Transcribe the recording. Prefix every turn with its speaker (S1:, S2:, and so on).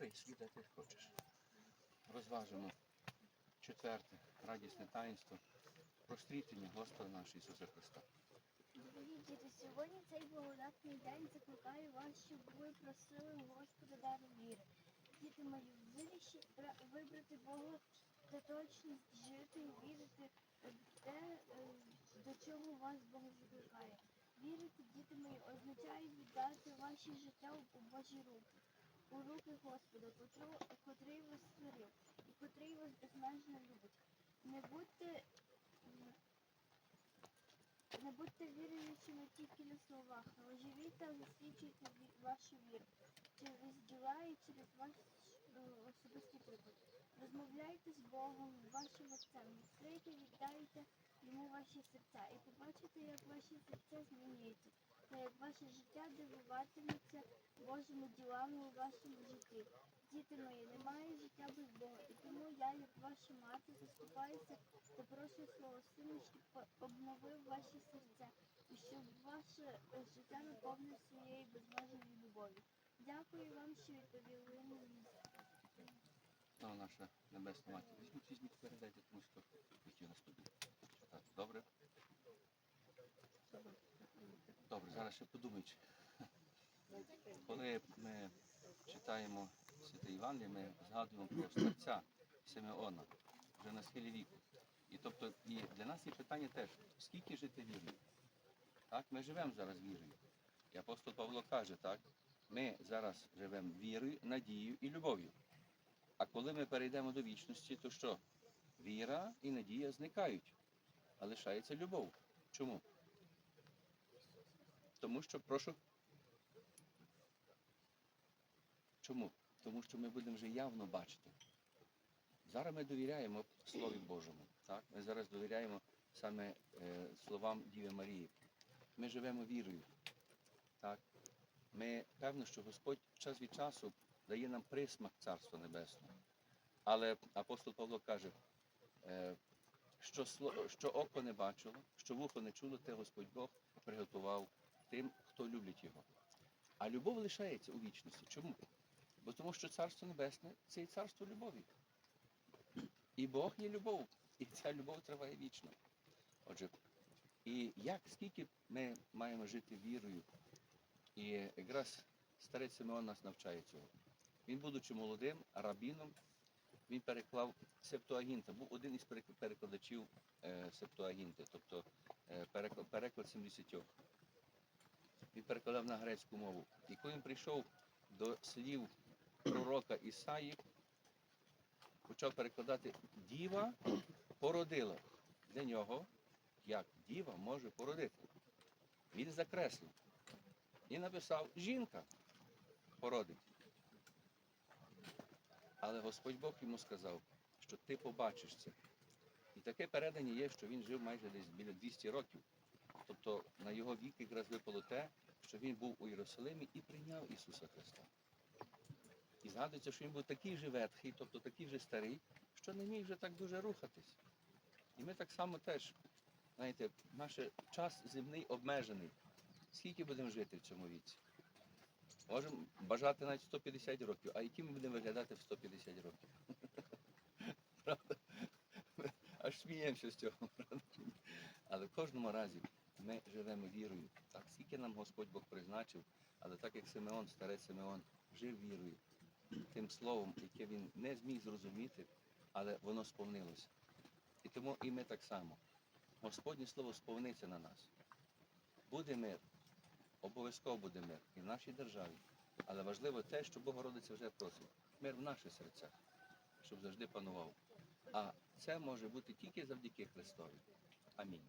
S1: Все, де ти хочеш. Розважимо четверте радісне таїнство про стрітення Господа нашого Ісуса Христа.
S2: Дорогі діти, сьогодні цей благодатний день закликаю вас, щоб ви просили Господа дару віри. Діти мої, пра- вибрати Бога та точність жити і вірити в те, е, до чого вас Бог закликає. Вірити, діти мої, означає віддати ваше життя у Божі руки, у руки Господа, котрий вас створив і котрий вас безмежно любить. Не будьте не будьте віруючими тільки на словах, але живіть та засвідчуйте вашу віру через діла і через ваш е, особистий приклад. Розмовляйте з Богом, вашим Отцем, відкрийте, віддайте йому ваші серця і побачите, як ваші серця змінюються, та як ваше життя дивуватиметься Божими ділами у вашому житті. Діти мої, немає життя без Бога, і тому я, як ваша мати, заступаюся та прошу свого сина, щоб обновив ваші серця і щоб ваше е, життя наповнив своєю безмежною любов'ю. Дякую вам, що відповіли мені.
S1: Ну, наша Небесна Матір. Візьміть, візьміть, передайте комусь, хто хотів наступити. Так, добре? Добре, зараз ще подумайте. Коли ми читаємо Святе Євангеліє, ми згадуємо про старця Симеона вже на схилі віку. І тобто і для нас є питання теж, скільки жити вірою? Так, ми живемо зараз вірою. І апостол Павло каже, так, ми зараз живемо вірою, надією і любов'ю. А коли ми перейдемо до вічності, то що? Віра і надія зникають, а лишається любов. Чому? Тому що, прошу. Чому? Тому що ми будемо вже явно бачити. Зараз ми довіряємо Слові Божому. Так? Ми зараз довіряємо саме е, словам Діви Марії. Ми живемо вірою. Так? Ми певно, що Господь час від часу дає нам присмак Царства Небесного. Але апостол Павло каже, е, що, сло- що око не бачило, що вухо не чуло, те Господь Бог приготував тим, хто любить його. А любов лишається у вічності. Чому? Бо тому що Царство Небесне це і царство любові. І Бог є любов, і ця любов триває вічно. Отже, і як скільки ми маємо жити вірою, і якраз старець Симеон нас навчає цього. Він, будучи молодим рабіном, він переклав Септуагінта, був один із перек- перекладачів е, Септуагінти, тобто е, переклад 70. Він перекладав на грецьку мову. І коли він прийшов до слів пророка Ісаї, почав перекладати Діва породила. Для нього, як діва може породити. Він закреслив і написав жінка породить. Але Господь Бог йому сказав, що ти побачиш це. І таке передання є, що він жив майже десь біля 200 років. Тобто на його вік якраз випало те, що він був у Єрусалимі і прийняв Ісуса Христа. І згадується, що він був такий же ветхий, тобто такий же старий, що не міг вже так дуже рухатись. І ми так само теж, знаєте, наш час земний обмежений. Скільки будемо жити в цьому віці? Можемо бажати навіть 150 років, а які ми будемо виглядати в 150 років? Правда? Аж сміємося з цього? Але в кожному разі ми живемо вірою. Так, скільки нам Господь Бог призначив, але так як Симеон, старець Симеон, жив вірою, тим словом, яке він не зміг зрозуміти, але воно сповнилося. І тому і ми так само. Господнє слово сповниться на нас. Буде мир, обов'язково буде мир і в нашій державі. Але важливо те, що Богородиця вже просить. Мир в наших серцях, щоб завжди панував. А це може бути тільки завдяки Христові. Амінь.